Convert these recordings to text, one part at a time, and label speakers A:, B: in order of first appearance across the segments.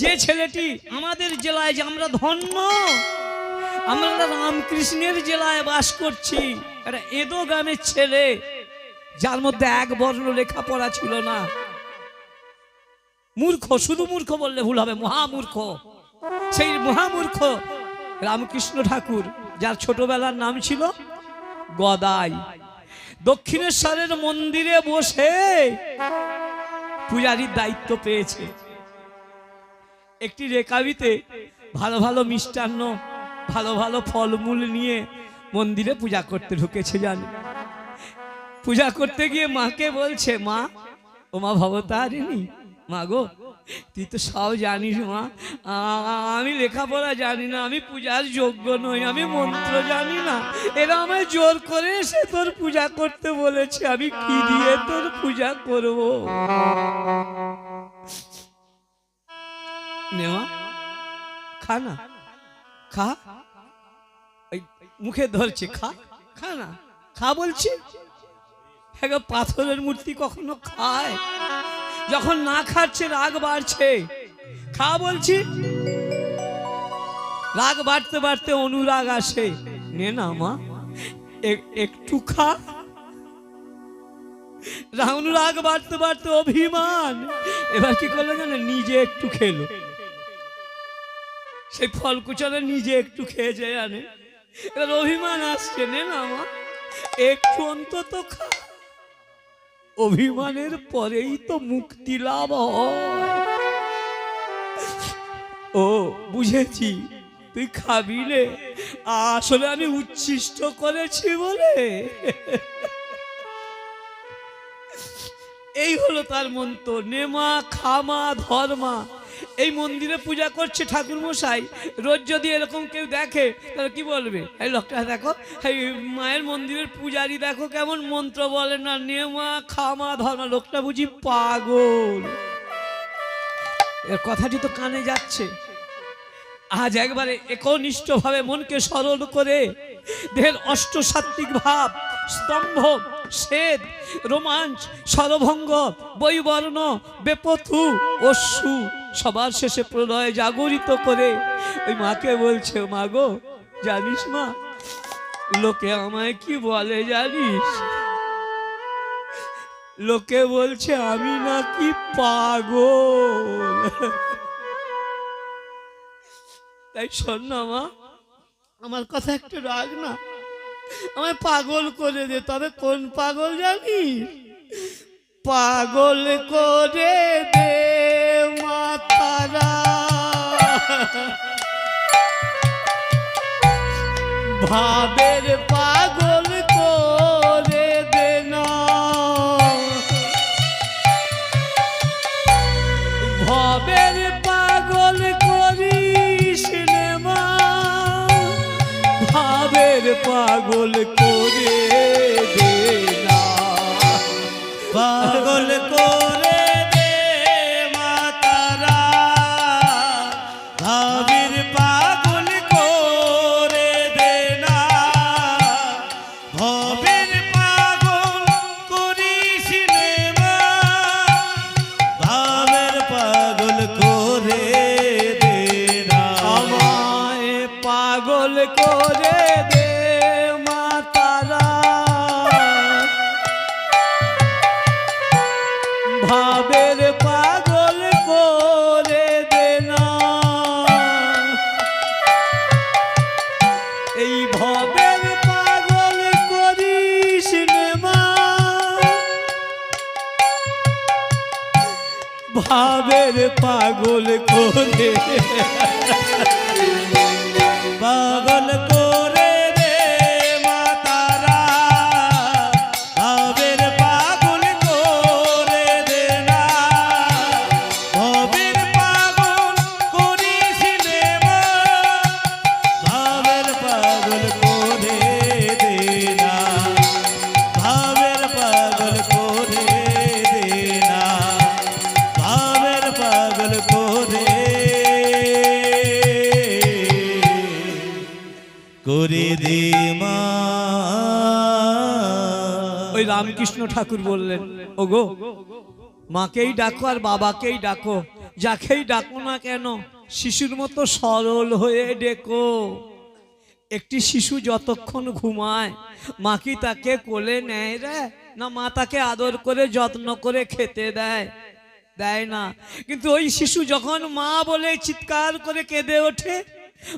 A: যে ছেলেটি আমাদের জেলায় যে আমরা ধন্য, আমরা রামকৃষ্ণের জেলায় বাস করছি, একটা এদো গ্রামের ছেলে, যার মধ্যে এক বর্ণ লেখাপড়া ছিল না। মূর্খ, শুধু মূর্খ বললে ভুল হবে, মহামূর্খ। সেই মহামূর্খ রামকৃষ্ণ ঠাকুর, যার ছোটবেলার নাম ছিল গদাই। দক্ষিণেশ্বরের মন্দিরে বসে পূজারীর দায়িত্ব পেয়েছে। একটি রেকাবিতে ভালো ভালো মিষ্টান্ন, ভালো ভালো ফলমূল নিয়ে মন্দিরে পূজা করতে ঢুকেছে জানে। পূজা করতে গিয়ে মাকে বলছে, মা, ও মা ভবতারিণী, মা গো, তুই তো সব জানিস মা। আমি লেখাপড়া জানি না, আমি পূজার যোগ্য নই, আমি মন্ত্র জানি না। এরা আমায় জোর করে এসে তোর পূজা করতে বলেছে, আমি কি দিয়ে তোর পূজা করব? নেওয়া? খা না। খা? মুখে ধরছে, খা? খা না। খা বলছি? হ্যাঁ পাথরের মূর্তি কখনো খায়? যখন না খাচ্ছে, রাগ বাড়ছে। খা বলছি? রাগ বাড়তে বাড়তে অনুরাগ আসে। নে না মা একটু খা। অনুরাগ বাড়তে বাড়তে অভিমান। এবার কি করল জানে, নিজে একটু খেলো। সেই ফল কুচলে নিজে একটু খেয়ে যায় আনে। এবার অভিমান আসছে, নে না মা, একটু অন্তত খা। অভিমানের পরেই তো মুক্তি লাভ হয়। ও, বুঝেছি, তুই খাবি রে আসলে আমি উচ্ছিষ্ট করেছি বলে। এই হলো তার মন্ত্র নেমা খামা ধর্মা এই মন্দিরে পূজা করছে ঠাকুর মশাই। রোজ যদি এরকম কেউ দেখে, তাহলে কি বলবে? এই লোকটা দেখো, এই মায়ের মন্দিরের পূজারি দেখো কেমন মন্ত্র বলে, না নেমা খামা ধর্মা লোকটা বুঝি পাগল। এর কথাটি তো কানে যাচ্ছে। আজ একবারে একনিষ্ঠভাবে মনকে সরল করে দেহের অষ্টসাত্ত্বিক ভাব, স্তম্ভ, শ্বেত, রোমাঞ্চ সরভঙ্গ বৈবর্ণ, বেপথু, অশ্রু সবার শেষে প্রলয় জাগরিত করে ওই মাকে বলছে, মা গো, জানিস মা, লোকে আমায় কি বলে জানিস? লোকে বলছে, আমি নাকি পাগল। তাই শোন না মা, আমার কথা একটু রাগ না। আমায় পাগল করে দে, তবে কোন পাগল জানিস? পাগল করে দে। মাতারা ভাবের পাগল করে দে না ভবের পাগল করিস নে মা। ভাবের পাগল করে দে না।
B: পাগল করে
A: ঠাকুর বললেন, ওগো, মাকেই ডাকো আর বাবাকেই ডাকো। যাকেই ডাকো না কেন, শিশুর মতো সরল হয়ে ডেকো। একটি শিশু যতক্ষণ ঘুমায়, মা কি তাকে কোলে নেয় রে? না মা তাকে আদর করে, যত্ন করে খেতে দেয়? দেয় না। কিন্তু ওই শিশু যখন মা বলে চিৎকার করে কেঁদে ওঠে,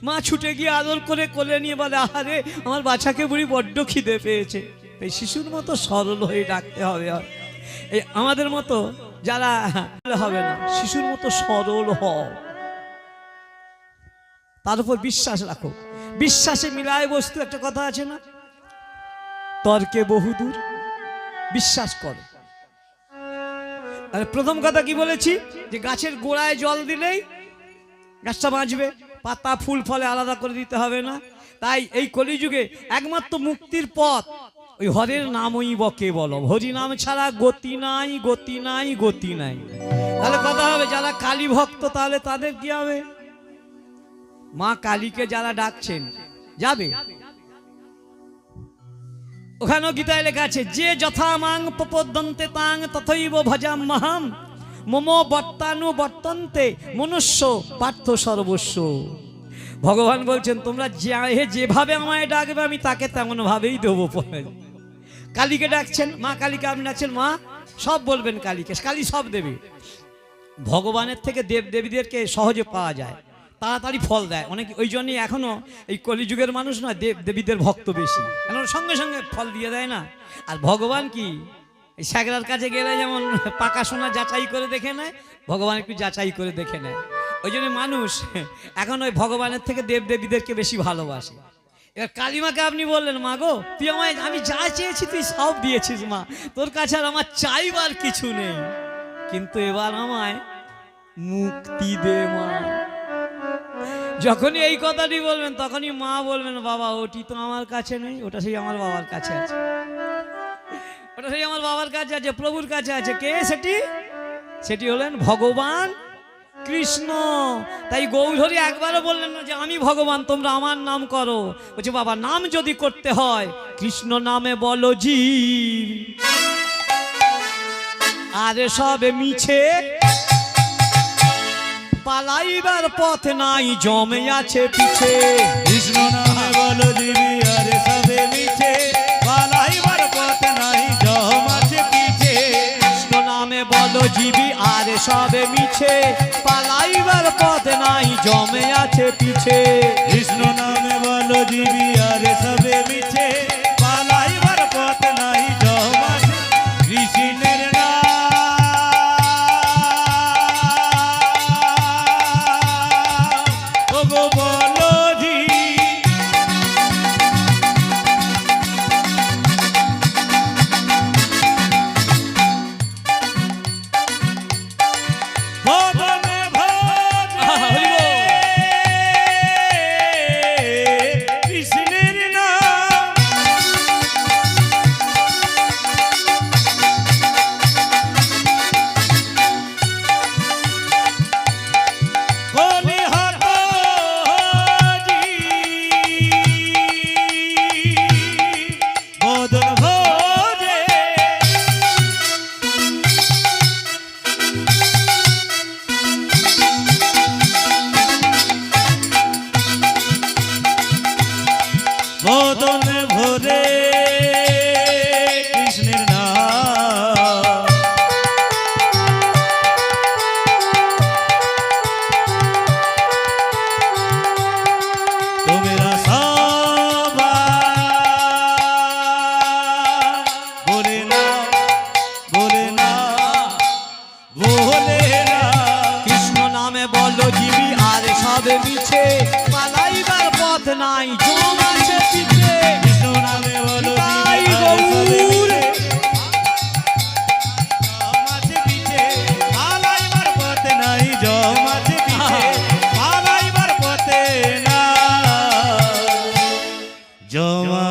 A: মা ছুটে গিয়ে আদর করে কোলে নিয়ে বলে, আহারে, আমার বাচ্চাকে বুড়ি বড্ড খিদে পেয়েছে। এই শিশুর মতো সরল হয়ে ডাকতে হবে। এই আমাদের মতো যারা হবে না, শিশুর মতো সরল হও। তার উপর বিশ্বাস রাখো। বিশ্বাসে মিলায় বস্তু, একটা কথা আছে না? তর্কে বহুদূর বিশ্বাস করো। প্রথম কথা কি বলেছি? যে গাছের গোড়ায় জল দিলেই গাছটা বাঁচবে। পাতা, ফুল, ফলে আলাদা করে দিতে হবে না। তাই এই কলিযুগে একমাত্র মুক্তির পথ ওই হরের নামই বকে বলো? হরি নাম ছাড়া গতি নাই গতি নাই গতি নাই। তাহলে কথা হবে, যারা কালী ভক্ত, তাহলে তাদের কি হবে? মা কালীকে যারা ডাকছেন, যাবে? ওখানেও গীতায় লেখা আছে, যে যথা মাং প্রপদ্যন্তে তাং তথৈব ভজাম মাহাম, মম বর্তানু বর্তন্তে মনুষ্য পার্থ সর্বস্ব। ভগবান বলছেন, তোমরা যেভাবে আমায় ডাকবে, আমি তাকে তেমন ভাবেই দেবো পরে। কালীকে ডাকছেন, মা কালীকে আপনি ডাকছেন, মা, সব বলবেন কালীকে, কালী সব দেবে। ভগবানের থেকে দেব দেবীদেরকে সহজে পাওয়া যায়, তাড়াতাড়ি ফল দেয়। অনেক ওই জন্যই এখনও এই কলিযুগের মানুষ না দেব দেবীদের ভক্ত বেশি। কেন সঙ্গে সঙ্গে ফল দিয়ে দেয় না। আর ভগবান কি? এই স্যাগরার কাছে গেলে যেমন পাকা সোনা যাচাই করে দেখে নেয়, ভগবান একটু যাচাই করে দেখে নেয়। ওই জন্য মানুষ এখন ওই ভগবানের থেকে দেব দেবীদেরকে বেশি ভালোবাসে। এবার কালিমাকে আপনি বললেন, মা গো, তুই আমায়, আমি যা চেয়েছি তুই সব দিয়েছিস, মা। তোর কাছে আর আমার চাইবার কিছু নেই। কিন্তু এবার আমায় মুক্তি দে, মা। যখনই এই কথাটি বলবেন, তখনই মা বলবেন, বাবা, ওটি তো আমার কাছে নেই, ওটা সেই আমার বাবার কাছে আছে। ওটা সেই আমার বাবার কাছে আছে, প্রভুর কাছে আছে। কে সেটি? সেটি হলেন ভগবান কৃষ্ণ। তাই গৌরহরি একবারও বললেন না যে আমি ভগবান তোমরা আমার নাম করো। বলছে বাবা নাম যদি করতে হয় কৃষ্ণ নামে বলো জীব। আরে সবে মিছে পালাইবার পথ নাই জমে আছে পিছে।
B: কৃষ্ণ নামে বলো দিবি আরে সবে মিছে পালাইবার পথ নাই জম আছে পিছে।
A: কৃষ্ণ নামে বলো জীবি আরে সবে মিছে পথ নাই জমে আছে পিছে।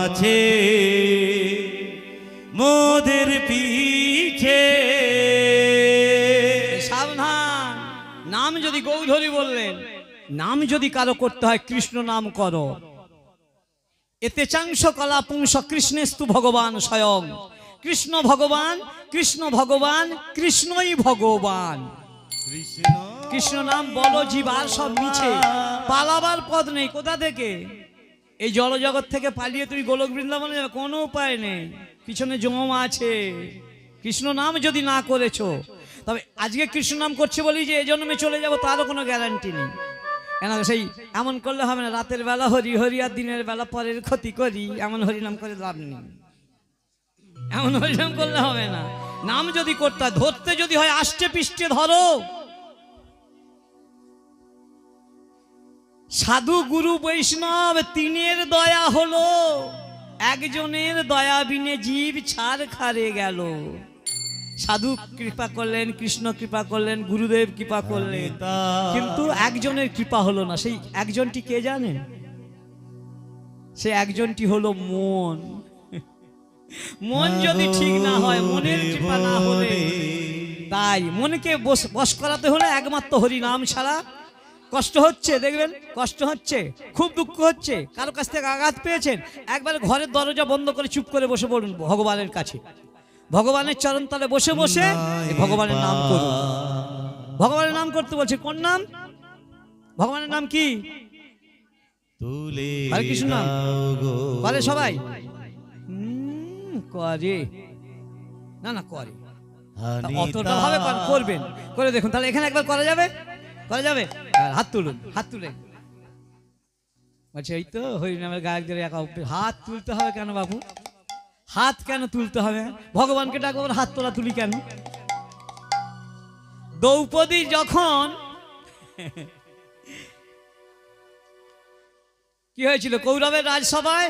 B: আছে মোদের পিছে
A: নাম যদি বললেন নাম যদি কারও করতে হয় কৃষ্ণ নাম করো। এতে চাংশ কলা পুংস কৃষ্ণেস্তু ভগবান স্বয়ং। কৃষ্ণ ভগবান কৃষ্ণ ভগবান, কৃষ্ণই ভগবান।
B: কৃষ্ণ
A: নাম বলো জীব আর সব মিছে। পালাবার পথ নেই, কোথা থেকে? এই জলজগৎ থেকে পালিয়ে তুমি গোলক বৃন্দাবনে যাবে, কোনো উপায় নেই। পিছনে জম আছে। কৃষ্ণ নাম যদি না করেছ, তবে আজকে কৃষ্ণ নাম করছে বলি যে এই জন্মে চলে যাব, তারও কোনো গ্যারান্টি নেই। কেন সেই এমন করলে হবে না, রাতের বেলা হরি হরি আর দিনের বেলা পরের ক্ষতি করি, এমন হরিনাম করে লাভ নেই। এমন হরিনাম করলে হবে না। নাম যদি করতে ধরতে যদি হয়, আষ্টে পিষ্টে ধরো। সাধু গুরু বৈষ্ণব তিনের দয়া হলো, একজনের দয়া বিনে জীব ছাড় খারে গেল। সাধু কৃপা করলেন কৃষ্ণ কৃপা করলেন গুরুদেব কৃপা করলেন। কিন্তু একজনের কৃপা হলো না সেই একজনটি কে জানেন সে একজনটি হলো মন। মন যদি ঠিক না হয় মনের কৃপা না হলে তাই মনকে বস বস করাতে হলে একমাত্র হরি নাম ছাড়া কষ্ট হচ্ছে দেখবেন? কষ্ট হচ্ছে খুব দুঃখ হচ্ছে। কারও কাছ থেকে আঘাত পেয়েছেন একবার ঘরের দরজা বন্ধ করে চুপ করে বসে পড়ুন ভগবানের কাছে। ভগবানের চরণ তলে বসে বসে ভগবানের নাম করুন ভগবানের নাম করতে বলছে কোন নাম? ভগবানের নাম কি? হরে কৃষ্ণ নাম। করে সবাই? করে। না না করে। অতটা ভাবে করবেন। করে দেখুন তাহলে এখানে একবার করা যাবে? করা যাবে? হাত তুলুন হাত তুলে বলছে এই তো হরিনামের গায়কদের একা হাত তুলতে হবে কেন বাবু? হাত কেন তুলতে হবে? ভগবানকে ডাকবো হাত তোলা তুলি কেন? দ্রৌপদী যখন কি হয়েছিল? কৌরবের রাজসভায়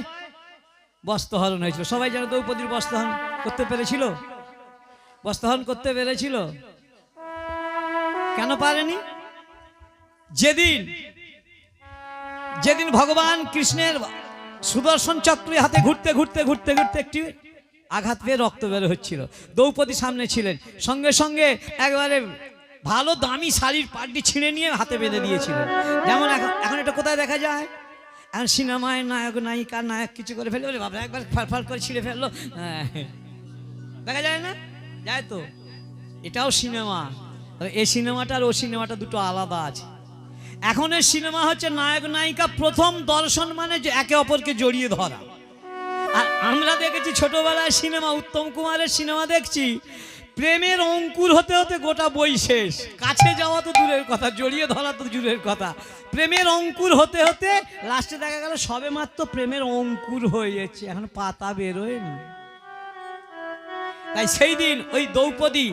A: বস্ত্রহরণ হয়েছিল। সবাই যেন দ্রৌপদীর বস্ত্রহরণ করতে পেরেছিল? বস্ত্রহরণ করতে পেরেছিল? কেন পারেনি? যেদিন যেদিন ভগবান কৃষ্ণের সুদর্শন চক্রের হাতে ঘুরতে ঘুরতে ঘুরতে ঘুরতে একটি আঘাত পেয়ে রক্ত বের হচ্ছিল। দ্রৌপদী সামনে ছিলেন। সঙ্গে সঙ্গে একবারে ভালো দামি শাড়ির পাটটি ছিঁড়ে নিয়ে হাতে বেঁধে দিয়েছিলেন। যেমন এখন এখন এটা কোথায় দেখা যায়? এখন সিনেমায় নায়ক, নায়িকা, নায়ক কিছু করে ফেলে বলে বাবা একবার ফাল করে ছিঁড়ে ফেলল। হ্যাঁ। দেখা যায় না? যায় তো। এটাও সিনেমা। এই সিনেমাটা আর ও সিনেমাটা দুটো আলাদা আছে। এখনের সিনেমা হচ্ছে নায়ক নায়িকা প্রথম দর্শন মানে যে একে অপরকে জড়িয়ে ধরা। আর আমরা দেখেছি ছোটবেলায় সিনেমা, উত্তম কুমারের সিনেমা দেখছি। প্রেমের অঙ্কুর হতে হতে গোটা বই শেষ। কাছে যাওয়া তো দূরের কথা, জড়িয়ে ধরা তো দূরের কথা। প্রেমের অঙ্কুর হতে হতে লাস্টে দেখা গেল সবে মাত্র প্রেমের অঙ্কুর হয়ে যাচ্ছে এখন পাতা বেরোয়নি। তাই সেই দিন ওই দ্রৌপদী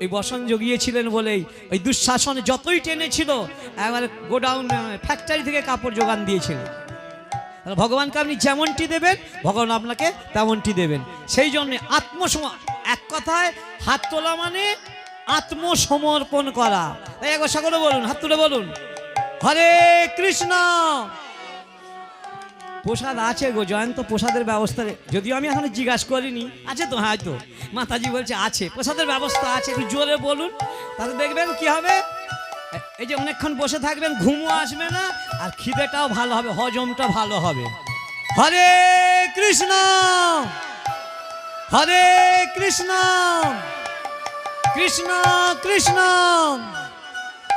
A: ওই বসন জগিয়েছিলেন বলেই, ওই দুঃশাসন যতই টেনেছিল, একবারে গোডাউন ফ্যাক্টরি থেকে কাপড় যোগান দিয়েছিল ভগবানকে আপনি যেমনটি দেবেন, ভগবান আপনাকে তেমনটি দেবেন। সেই জন্য আত্মসম এক কথায় হাত তোলা মানে আত্মসমর্পণ করা। একবার সকলে বলুন, হাত তুলে বলুন। হরে কৃষ্ণ! প্রসাদ আছে গো, জয়ন্ত, প্রসাদের ব্যবস্থা যদিও আমি এখনও জিজ্ঞাসা করিনি। আছে তো? হয়তো মাতাজি বলছে, আছে। প্রসাদের ব্যবস্থা আছে, একটু জোরে বলুন। তাহলে দেখবেন কি হবে? এই যে অনেকক্ষণ বসে থাকবেন, ঘুমও আসবে না, আর খিদেটাও ভালো হবে, হজমটা ভালো হবে। হরে কৃষ্ণ! হরে কৃষ্ণ! কৃষ্ণ কৃষ্ণ!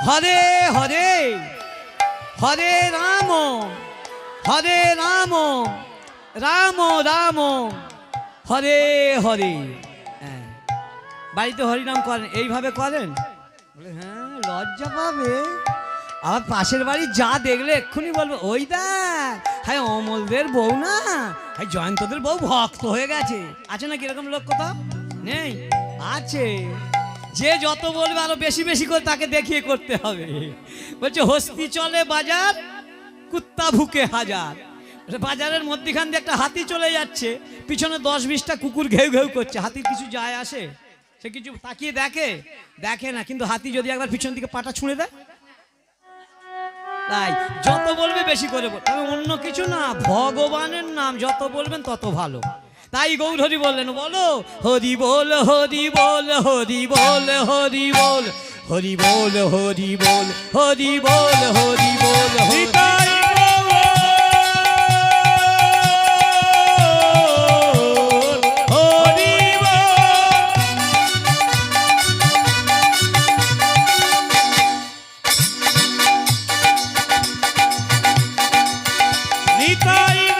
A: হরে হরে! হরে রাম! হরে রাম রাম রাম। হরে হরে। হ্যাঁ। বাড়িতে হরিনাম করেন, এইভাবে করেন? বলে হ্যাঁ লজ্জা পাবে। আবার পাশের বাড়ি যা দেখলে এক্ষুনি বলবে, ওই দেখ হ্যাঁ অমলদের বউ না হ্যাঁ জয়ন্তদের বউ ভক্ত হয়ে গেছে। আছে না কীরকম লোক কোথাও? নেই? আছে। যে যত বলবে আরও বেশি বেশি করে তাকে দেখিয়ে করতে হবে। বলছে, হস্তি চলে বাজার কুত্তা ভুকে হাজার। বলে, বাজারের মধ্যিখান দিয়ে একটা হাতি চলে যাচ্ছে পিছনে দশ বিশটা কুকুর ঘেউ ঘেউ করছে। হাতির কিছু যায় আসে? সে কিছু তাকিয়ে দেখে? দেখে না কিন্তু হাতি যদি একবার পিছন দিকে পাটা ছুঁড়ে দেয়? তাই যত বলবে বেশি করে বল তবে অন্য কিছু না ভগবানের নাম যত বলবেন তত ভালো। তাই গৌরহরি বললেন বলো হরি বল হরি বল হরি বল হরি বল হরি বল হরি বল হরি বল হরি বল হরি
B: নিতাই Bye.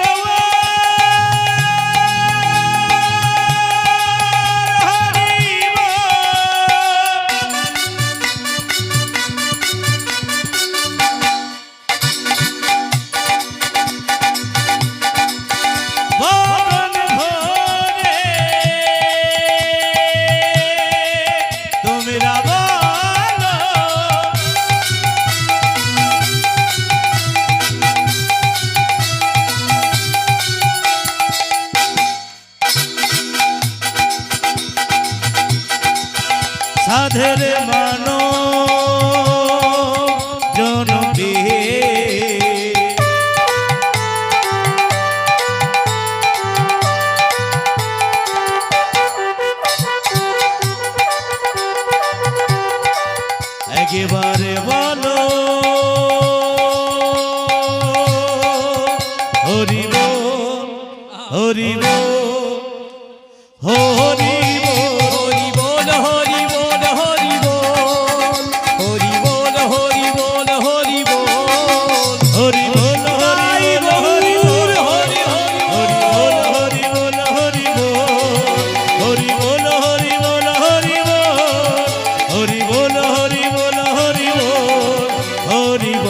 B: হরিব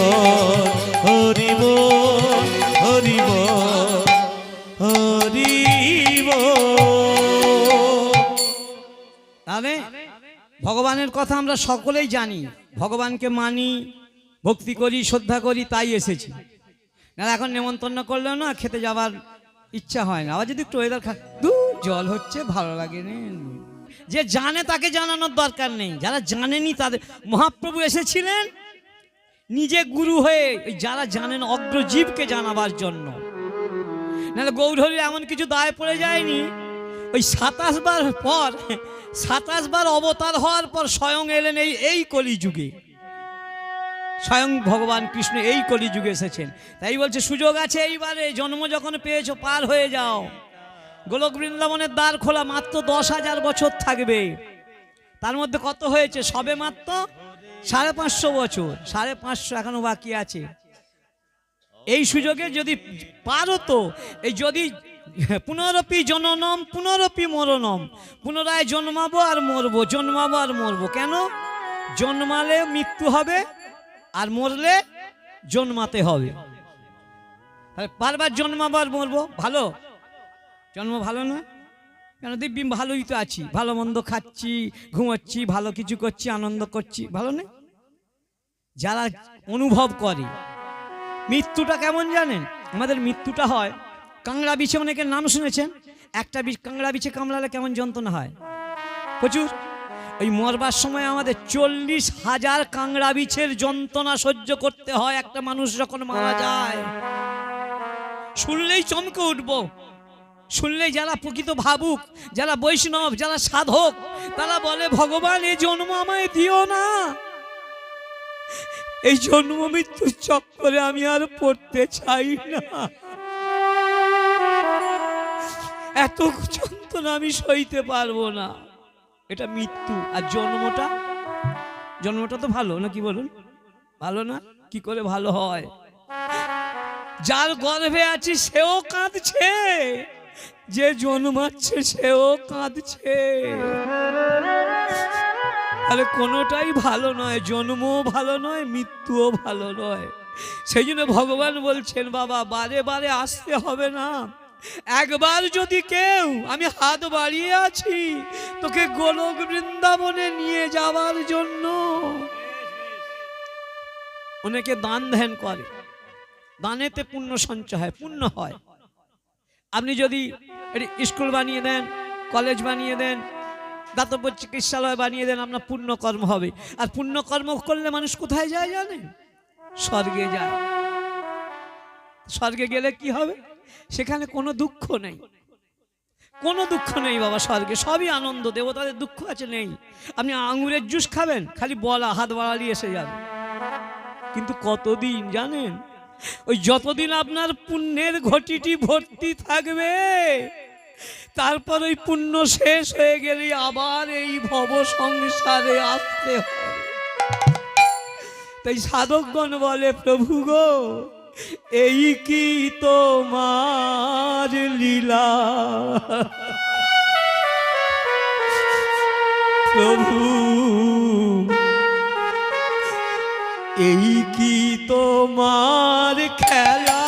B: হরিব হরিব হরিব
A: তাহলে ভগবানের কথা আমরা সকলেই জানি, ভগবানকে মানি, ভক্তি করি, শ্রদ্ধা করি, তাই এসেছি। না, এখন নেমন্তন্ন করলেও না, খেতে যাবার ইচ্ছা হয় না। আবার যদি একটু ওয়েদার খা দূর জল হচ্ছে, ভালো লাগে যে জানে তাকে জানানোর দরকার নেই। যারা জানেনি তাদের মহাপ্রভু এসেছিলেন নিজে গুরু হয়ে যারা জানেন অগ্রজীবকে জানাবার জন্য। নাহলে গৌরহরি এমন কিছু দায় পড়ে যায়নি। ওই সাতাশ বার পর, সাতাশ বার অবতার হওয়ার পর স্বয়ং এলেন এই এই কলিযুগে। স্বয়ং ভগবান কৃষ্ণ এই কলিযুগে এসেছেন। তাই বলছে, সুযোগ আছে এইবারে, জন্ম যখন পেয়েছ পার হয়ে যাও। গোলক বৃন্দাবনের দ্বার খোলা মাত্র দশ হাজার বছর থাকবে। তার মধ্যে কত হয়েছে? সবে মাত্র সাড়ে পাঁচশো বছর, সাড়ে পাঁচশো এখনও বাকি আছে। এই সুযোগে যদি পারো তো, এই যদি পুনরপি জননম, পুনরপি মরণম, পুনরায় জন্মাবো আর মরবো, জন্মাবো আর মরবো। কেন? জন্মালে মৃত্যু হবে আর মরলে জন্মাতে হবে। বারবার জন্মাবো আর মরবো, ভালো? জন্ম ভালো না কেন দিব্যি, ভালোই তো আছি। ভালো মন্দ খাচ্ছি, ঘুমাচ্ছি, ভালো কিছু করছি, আনন্দ করছি। ভালো নেই? যারা অনুভব করে। মৃত্যুটা কেমন জানেন? আমাদের মৃত্যুটা হয়। কাংড়া বিছে অনেকের নাম শুনেছেন। একটা বিষ, কাংড়া বিছে কামড়ালে কেমন যন্ত্রণা হয়? প্রচুর। ওই মরবার সময় আমাদের চল্লিশ হাজার কাংড়া বিছের যন্ত্রণা সহ্য করতে হয়। একটা মানুষ যখন মারা যায়, শুনলেই চমকে উঠবো। শুনলেই যারা প্রকৃত ভাবুক, যারা বৈষ্ণব, যারা সাধক, তারা বলে, ভগবান, এই জন্ম আমায় দিও না। এই জন্ম মৃত্যুর চক্করে আমি আর পড়তে চাই না। এত যন্ত্রণা আমি সইতে পারব না। এটা মৃত্যু। আর জন্মটা? জন্মটা তো ভালো, না কি বলুন? ভালো না? কি করে ভালো হয়? যার গর্ভে আছি, সেও কাঁদছে। যে জন্মাচ্ছে সেও কাঁদছে। তাহলে কোনোটাই ভালো নয়, জন্মও ভালো নয়, মৃত্যুও ভালো নয়। সেই জন্য ভগবান বলছেন, বাবা, বারে বারে আসতে হবে না। একবার যদি কেউ, আমি হাত বাড়িয়ে আছি, তোকে গোলক বৃন্দাবনে নিয়ে যাওয়ার জন্য। অনেকে দান ধ্যান করে। দানেতে পুণ্য সঞ্চয় হয়, পুণ্য হয়। আপনি যদি স্কুল বানিয়ে দেন, কলেজ বানিয়ে দেন, দাতব্য চিকিৎসালয় বানিয়ে দেন, আপনার পুণ্যকর্ম হবে। আর পুণ্যকর্ম করলে মানুষ কোথায় যায় জানেন স্বর্গে যায়। স্বর্গে গেলে কি হবে? সেখানে কোনো দুঃখ নেই। কোনো দুঃখ নেই বাবা স্বর্গে, সবই আনন্দ, দেবতাদের দুঃখ আছে নেই। আপনি আঙুরের জুস খাবেন, খালি বলা, হাত বাড়ালি এসে যাবে। কিন্তু কতদিন জানেন? ওই যতদিন আপনার পুণ্যের ঘটিটি ভর্তি থাকবে, তারপর ওই পুণ্য শেষ হয়ে গেলে আবার এই ভব সংসারে আসতে তাই সাধকগণ বলে, প্রভু গো, এই কি তোমার লীলা? প্রভু এই কি তোমার খেলা?